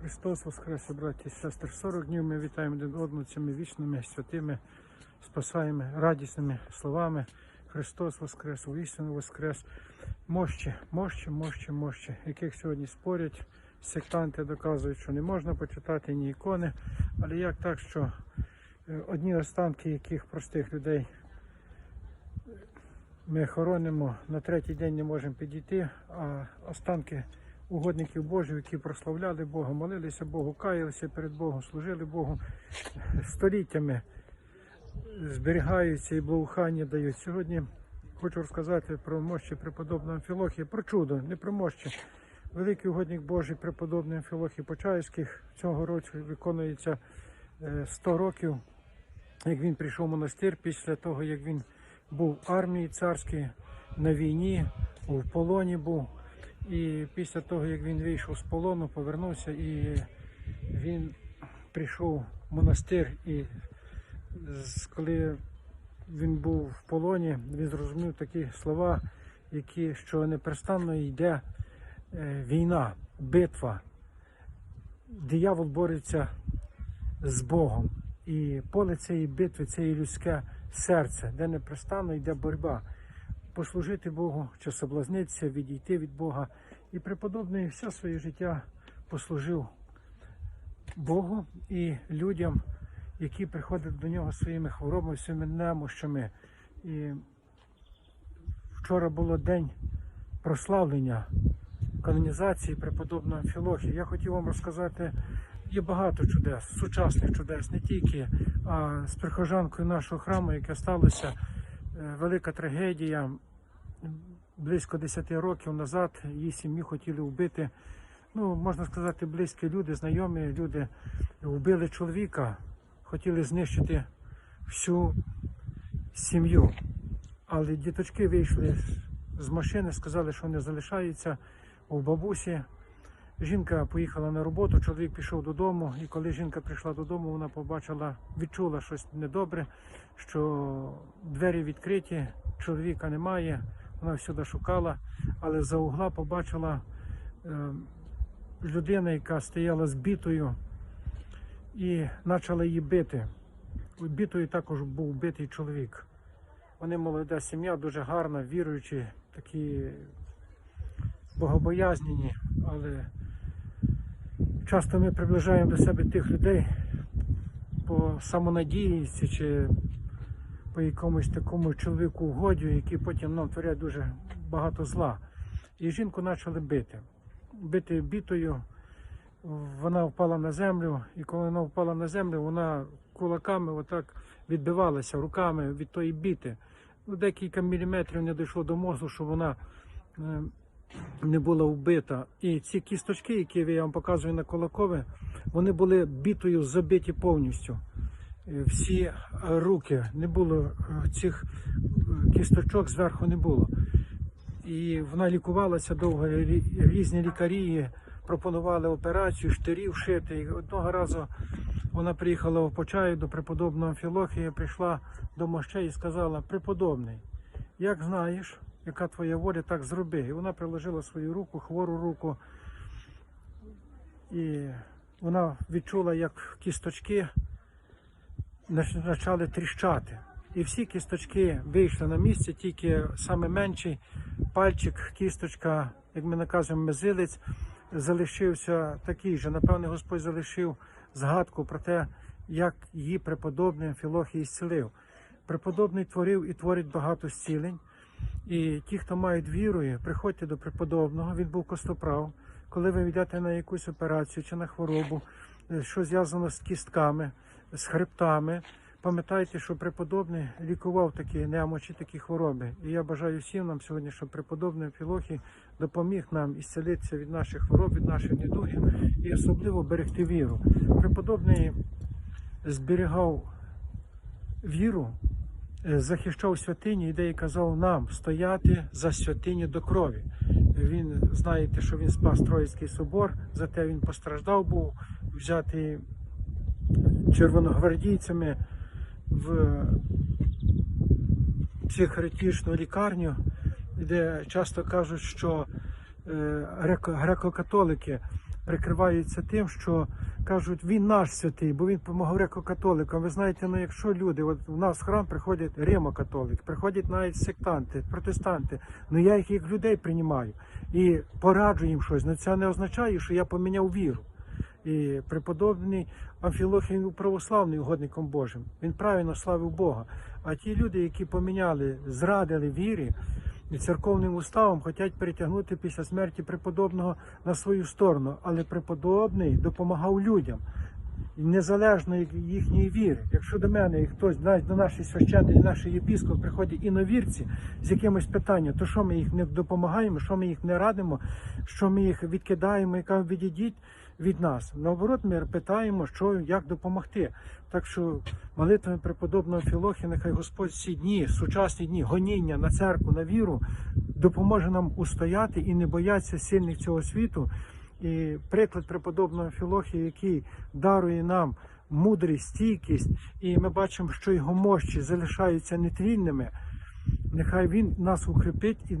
Христос Воскресе, браті і сестри. 40 днів ми вітаємо один одного цими вічними, святими, спасаємо радісними словами. Христос Воскрес, воістину Воскрес. Мощі, мощі, мощі, мощі, яких сьогодні спорять. Сектанти доказують, що не можна почитати ні ікони. Але як так, що е, одні останки яких простих людей ми хоронимо, на третій день не можемо підійти, а останки угодників Божих, які прославляли Бога, молилися Богу, каялися перед Богом, служили Богу століттями, зберігаються і благоухання дають. Сьогодні хочу розказати про мощі преподобного Амфілохія, про чудо, не про мощі. Великий угодник Божий преподобний Амфілохій Почаївських цього року виконується е, 100 років, як він прийшов в монастир після того, як він був в армії царській, на війні, в полоні був. І після того, як він вийшов з полону, повернувся і він прийшов в монастир. І коли він був в полоні, він зрозумів такі слова, які що непрестанно йде е, війна, битва. Диявол бореться з Богом. І поле цієї битви це і людське серце, де непрестанно йде боротьба. Послужити Богу чи соблазнитися, відійти від Бога. І преподобний все своє життя послужив Богу і людям, які приходять до нього своїми хворобами, своїми немощами. І вчора було день прославлення канонізації преподобного Амфілохія. Я хотів вам розказати, є багато чудес, сучасних чудес, не тільки а з прихожанкою нашого храму, яке сталося, е, велика трагедія. Близько 10 років назад її сім'ю хотіли вбити. Ну, можна сказати, близькі люди, знайомі люди вбили чоловіка, хотіли знищити всю сім'ю. Але діточки вийшли з- машини, сказали, що вони залишаються у бабусі. Жінка поїхала на роботу, чоловік пішов додому, і коли жінка прийшла додому, вона побачила, відчула щось недобре, що двері відкриті, чоловіка немає. Вона всюди шукала, але за угла побачила е, людина, яка стояла збитою і почала її бити. Битою також був битий чоловік. Вони молода сім'я, дуже гарна, віруючі, такі богобоязнені, але часто ми приближаємо до себе тих людей по самонадійності чи по якомусь такому чоловіку угоді, які потім нам творять дуже багато зла. І жінку почали бити. Бити бітою, вона впала на землю, і коли вона впала на землю, вона кулаками отак відбивалася руками від тої біти. Ну, декілька міліметрів не дійшло до мозку, щоб вона е, не була вбита. І ці кісточки, які я вам показую на кулакові, вони були бітою забиті повністю. Е, Всі руки не було е, цих е, кісточок зверху не було. І вона лікувалася довго. Різні лікарі пропонували операцію, штирів шити. І одного разу вона приїхала в Почаю до преподобного Амфілохія, прийшла до мощей і сказала: Преподобний, як знаєш, яка твоя воля, так зроби. І вона приложила свою руку, хвору руку, і вона відчула, як кісточки почали тріщати. І всі кісточки вийшли на місце, тільки саме менший пальчик, кісточка, як ми наказуємо, мизилець, залишився такий же. Напевне, Господь залишив згадку про те, як її преподобний Амфілохій зцілив. Преподобний творив і творить багато зцілень. І ті, хто мають віру, приходьте до преподобного, він був костоправ. Коли ви йдете на якусь операцію чи на хворобу, е, що зв'язано з кістками, з хребтами, пам'ятайте, що преподобний лікував такі немочі, такі хвороби. І я бажаю всім нам сьогодні, щоб преподобний Філохій допоміг нам ісцелитися від наших хвороб, від наших недугів і особливо берегти віру. Преподобний зберігав віру, е, захищав святині, ідеї казав нам стояти за святиню до крові. Він знаєте, що він спас Троїцький собор, зате він постраждав був взятий червоногвардійцями в психіатричну лікарню, де часто кажуть, що е, греко- греко-католики прикриваються тим, що кажуть, він наш святий, бо він допомагав греко-католикам. Ви знаєте, ну якщо люди, от у нас в храм приходять римо-католики, приходять навіть сектанти, протестанти, ну я їх як людей приймаю і пораджу їм щось. Ну це не означає, що я поміняв віру. І преподобний Амфілохій православний угодником Божим. Він правильно славив Бога. А ті люди, які поміняли, зрадили вірі і церковним уставом, хочуть перетягнути після смерті преподобного на свою сторону. Але преподобний допомагав людям. Незалежно від їхньої віри. Якщо до мене хтось навіть до нашої священної, нашої єпіскоп приходять іновірці з якимось питанням, то що ми їх не допомагаємо, що ми їх не радимо, що ми їх відкидаємо кажемо, відійдіть від нас. Наоборот, ми питаємо, що як допомогти. Так що молитвами преподобного Філохи, нехай Господь ці дні, сучасні дні, гоніння на церкву, на віру, допоможе нам устояти і не боятися сильних цього світу. І приклад преподобного Філохії, який дарує нам мудрість, стійкість, і ми бачимо, що його мощі залишаються нетлінними. Нехай він нас укріпить і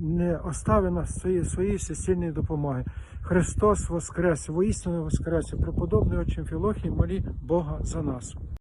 не, оставить нас своєї, своєї всесильної допомоги. Христос Воскрес, воістину Воскрес, преподобний отчим Філохій, молі Бога за нас.